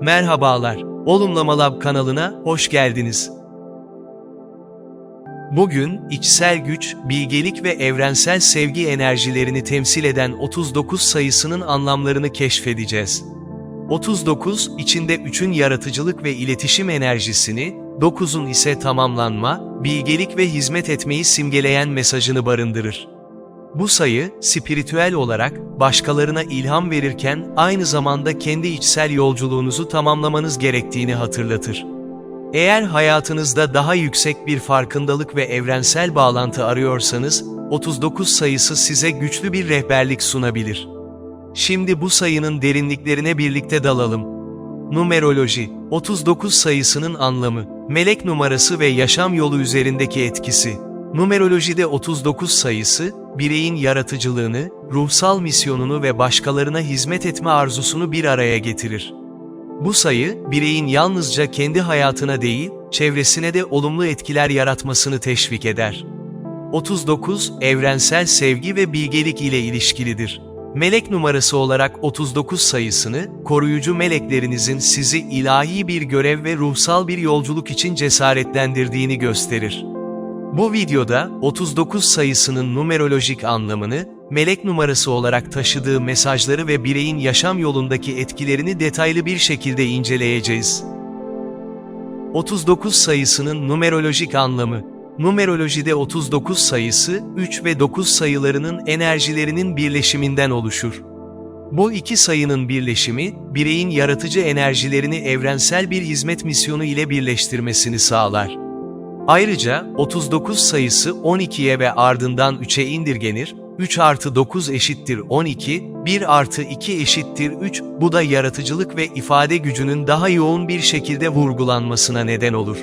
Merhabalar, Olumlama Lab kanalına hoş geldiniz. Bugün, içsel güç, bilgelik ve evrensel sevgi enerjilerini temsil eden 39 sayısının anlamlarını keşfedeceğiz. 39, içinde 3'ün yaratıcılık ve iletişim enerjisini, 9'un ise tamamlanma, bilgelik ve hizmet etmeyi simgeleyen mesajını barındırır. Bu sayı, spiritüel olarak, başkalarına ilham verirken, aynı zamanda kendi içsel yolculuğunuzu tamamlamanız gerektiğini hatırlatır. Eğer hayatınızda daha yüksek bir farkındalık ve evrensel bağlantı arıyorsanız, 39 sayısı size güçlü bir rehberlik sunabilir. Şimdi bu sayının derinliklerine birlikte dalalım. Numeroloji, 39 sayısının anlamı, melek numarası ve yaşam yolu üzerindeki etkisi. Numerolojide 39 sayısı, bireyin yaratıcılığını, ruhsal misyonunu ve başkalarına hizmet etme arzusunu bir araya getirir. Bu sayı, bireyin yalnızca kendi hayatına değil, çevresine de olumlu etkiler yaratmasını teşvik eder. 39, evrensel sevgi ve bilgelik ile ilişkilidir. Melek numarası olarak 39 sayısını, koruyucu meleklerinizin sizi ilahi bir görev ve ruhsal bir yolculuk için cesaretlendirdiğini gösterir. Bu videoda 39 sayısının numerolojik anlamını, melek numarası olarak taşıdığı mesajları ve bireyin yaşam yolundaki etkilerini detaylı bir şekilde inceleyeceğiz. 39 sayısının numerolojik anlamı Numerolojide 39 sayısı, 3 ve 9 sayılarının enerjilerinin birleşiminden oluşur. Bu iki sayının birleşimi, bireyin yaratıcı enerjilerini evrensel bir hizmet misyonu ile birleştirmesini sağlar. Ayrıca, 39 sayısı 12'ye ve ardından 3'e indirgenir, 3 artı 9 eşittir 12, 1 artı 2 eşittir 3, bu da yaratıcılık ve ifade gücünün daha yoğun bir şekilde vurgulanmasına neden olur.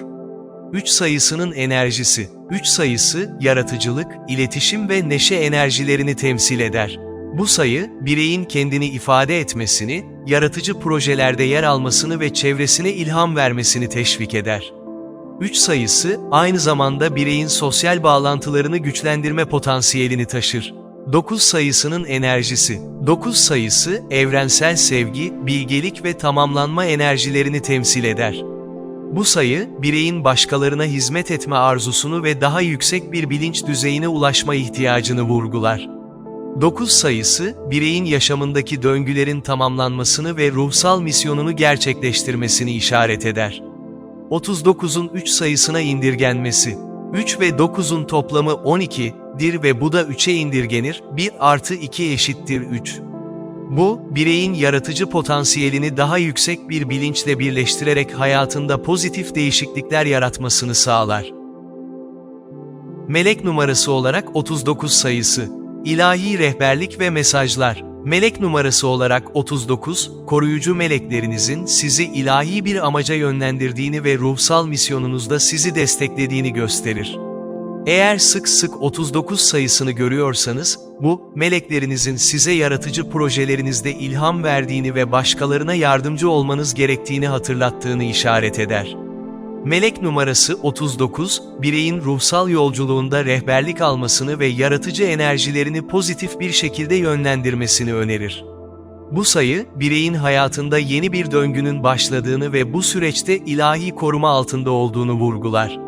3 sayısının enerjisi, 3 sayısı, yaratıcılık, iletişim ve neşe enerjilerini temsil eder. Bu sayı, bireyin kendini ifade etmesini, yaratıcı projelerde yer almasını ve çevresine ilham vermesini teşvik eder. 3 sayısı, aynı zamanda bireyin sosyal bağlantılarını güçlendirme potansiyelini taşır. 9 sayısının enerjisi, 9 sayısı, evrensel sevgi, bilgelik ve tamamlanma enerjilerini temsil eder. Bu sayı, bireyin başkalarına hizmet etme arzusunu ve daha yüksek bir bilinç düzeyine ulaşma ihtiyacını vurgular. 9 sayısı, bireyin yaşamındaki döngülerin tamamlanmasını ve ruhsal misyonunu gerçekleştirmesini işaret eder. 39'un 3 sayısına indirgenmesi. 3 ve 9'un toplamı 12, dir ve bu da 3'e indirgenir, 1 artı 2 eşittir 3. Bu, bireyin yaratıcı potansiyelini daha yüksek bir bilinçle birleştirerek hayatında pozitif değişiklikler yaratmasını sağlar. Melek numarası olarak 39 sayısı. İlahi rehberlik ve mesajlar. Melek numarası olarak 39, koruyucu meleklerinizin sizi ilahi bir amaca yönlendirdiğini ve ruhsal misyonunuzda sizi desteklediğini gösterir. Eğer sık sık 39 sayısını görüyorsanız, bu, meleklerinizin size yaratıcı projelerinizde ilham verdiğini ve başkalarına yardımcı olmanız gerektiğini hatırlattığını işaret eder. Melek numarası 39, bireyin ruhsal yolculuğunda rehberlik almasını ve yaratıcı enerjilerini pozitif bir şekilde yönlendirmesini önerir. Bu sayı, bireyin hayatında yeni bir döngünün başladığını ve bu süreçte ilahi koruma altında olduğunu vurgular.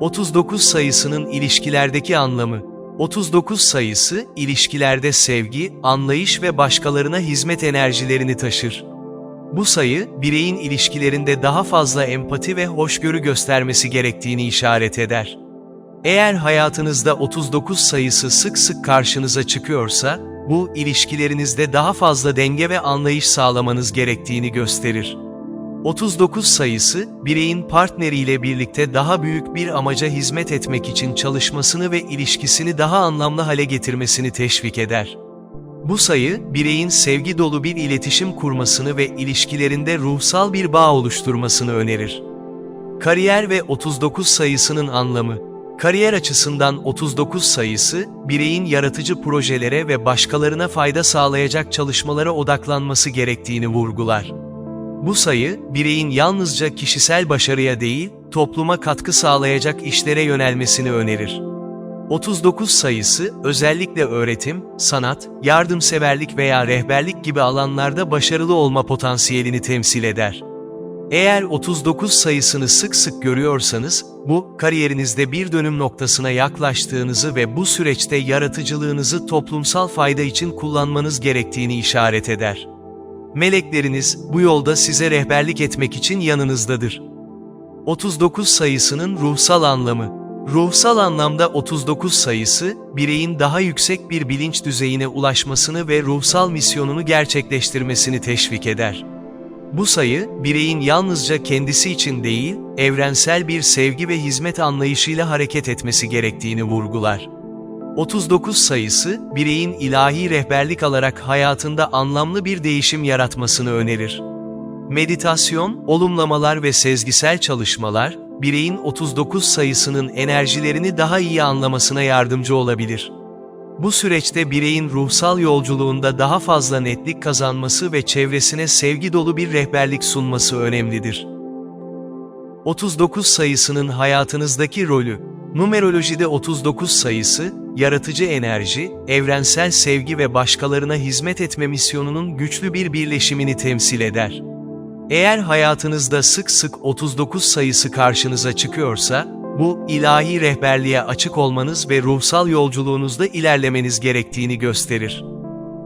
39 sayısının ilişkilerdeki anlamı 39 sayısı, ilişkilerde sevgi, anlayış ve başkalarına hizmet enerjilerini taşır. Bu sayı, bireyin ilişkilerinde daha fazla empati ve hoşgörü göstermesi gerektiğini işaret eder. Eğer hayatınızda 39 sayısı sık sık karşınıza çıkıyorsa, bu, ilişkilerinizde daha fazla denge ve anlayış sağlamanız gerektiğini gösterir. 39 sayısı, bireyin partneriyle birlikte daha büyük bir amaca hizmet etmek için çalışmasını ve ilişkisini daha anlamlı hale getirmesini teşvik eder. Bu sayı, bireyin sevgi dolu bir iletişim kurmasını ve ilişkilerinde ruhsal bir bağ oluşturmasını önerir. Kariyer ve 39 sayısının anlamı Kariyer açısından 39 sayısı, bireyin yaratıcı projelere ve başkalarına fayda sağlayacak çalışmalara odaklanması gerektiğini vurgular. Bu sayı, bireyin yalnızca kişisel başarıya değil, topluma katkı sağlayacak işlere yönelmesini önerir. 39 sayısı, özellikle öğretim, sanat, yardımseverlik veya rehberlik gibi alanlarda başarılı olma potansiyelini temsil eder. Eğer 39 sayısını sık sık görüyorsanız, bu, kariyerinizde bir dönüm noktasına yaklaştığınızı ve bu süreçte yaratıcılığınızı toplumsal fayda için kullanmanız gerektiğini işaret eder. Melekleriniz, bu yolda size rehberlik etmek için yanınızdadır. 39 sayısının ruhsal anlamı Ruhsal anlamda 39 sayısı, bireyin daha yüksek bir bilinç düzeyine ulaşmasını ve ruhsal misyonunu gerçekleştirmesini teşvik eder. Bu sayı, bireyin yalnızca kendisi için değil, evrensel bir sevgi ve hizmet anlayışıyla hareket etmesi gerektiğini vurgular. 39 sayısı, bireyin ilahi rehberlik alarak hayatında anlamlı bir değişim yaratmasını önerir. Meditasyon, olumlamalar ve sezgisel çalışmalar, bireyin 39 sayısının enerjilerini daha iyi anlamasına yardımcı olabilir. Bu süreçte bireyin ruhsal yolculuğunda daha fazla netlik kazanması ve çevresine sevgi dolu bir rehberlik sunması önemlidir. 39 sayısının hayatınızdaki rolü Numerolojide 39 sayısı, yaratıcı enerji, evrensel sevgi ve başkalarına hizmet etme misyonunun güçlü bir birleşimini temsil eder. Eğer hayatınızda sık sık 39 sayısı karşınıza çıkıyorsa, bu, ilahi rehberliğe açık olmanız ve ruhsal yolculuğunuzda ilerlemeniz gerektiğini gösterir.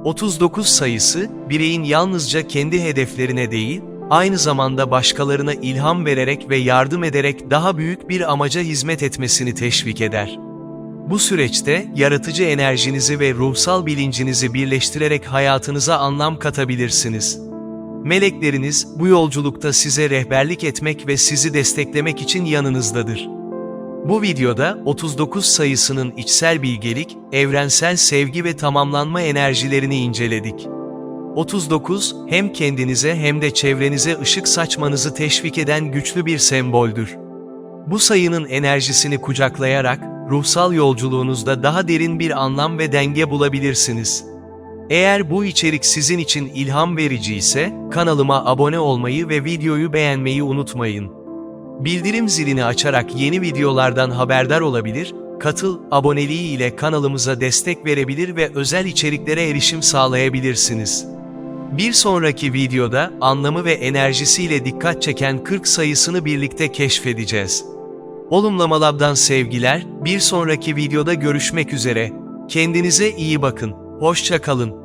39 sayısı, bireyin yalnızca kendi hedeflerine değil, aynı zamanda başkalarına ilham vererek ve yardım ederek daha büyük bir amaca hizmet etmesini teşvik eder. Bu süreçte, yaratıcı enerjinizi ve ruhsal bilincinizi birleştirerek hayatınıza anlam katabilirsiniz. Melekleriniz, bu yolculukta size rehberlik etmek ve sizi desteklemek için yanınızdadır. Bu videoda 39 sayısının içsel bilgelik, evrensel sevgi ve tamamlanma enerjilerini inceledik. 39, hem kendinize hem de çevrenize ışık saçmanızı teşvik eden güçlü bir semboldür. Bu sayının enerjisini kucaklayarak, ruhsal yolculuğunuzda daha derin bir anlam ve denge bulabilirsiniz. Eğer bu içerik sizin için ilham verici ise, kanalıma abone olmayı ve videoyu beğenmeyi unutmayın. Bildirim zilini açarak yeni videolardan haberdar olabilir, katıl, aboneliği ile kanalımıza destek verebilir ve özel içeriklere erişim sağlayabilirsiniz. Bir sonraki videoda, anlamı ve enerjisiyle dikkat çeken 40 sayısını birlikte keşfedeceğiz. Olumlama Lab'dan sevgiler, bir sonraki videoda görüşmek üzere. Kendinize iyi bakın, hoşça kalın.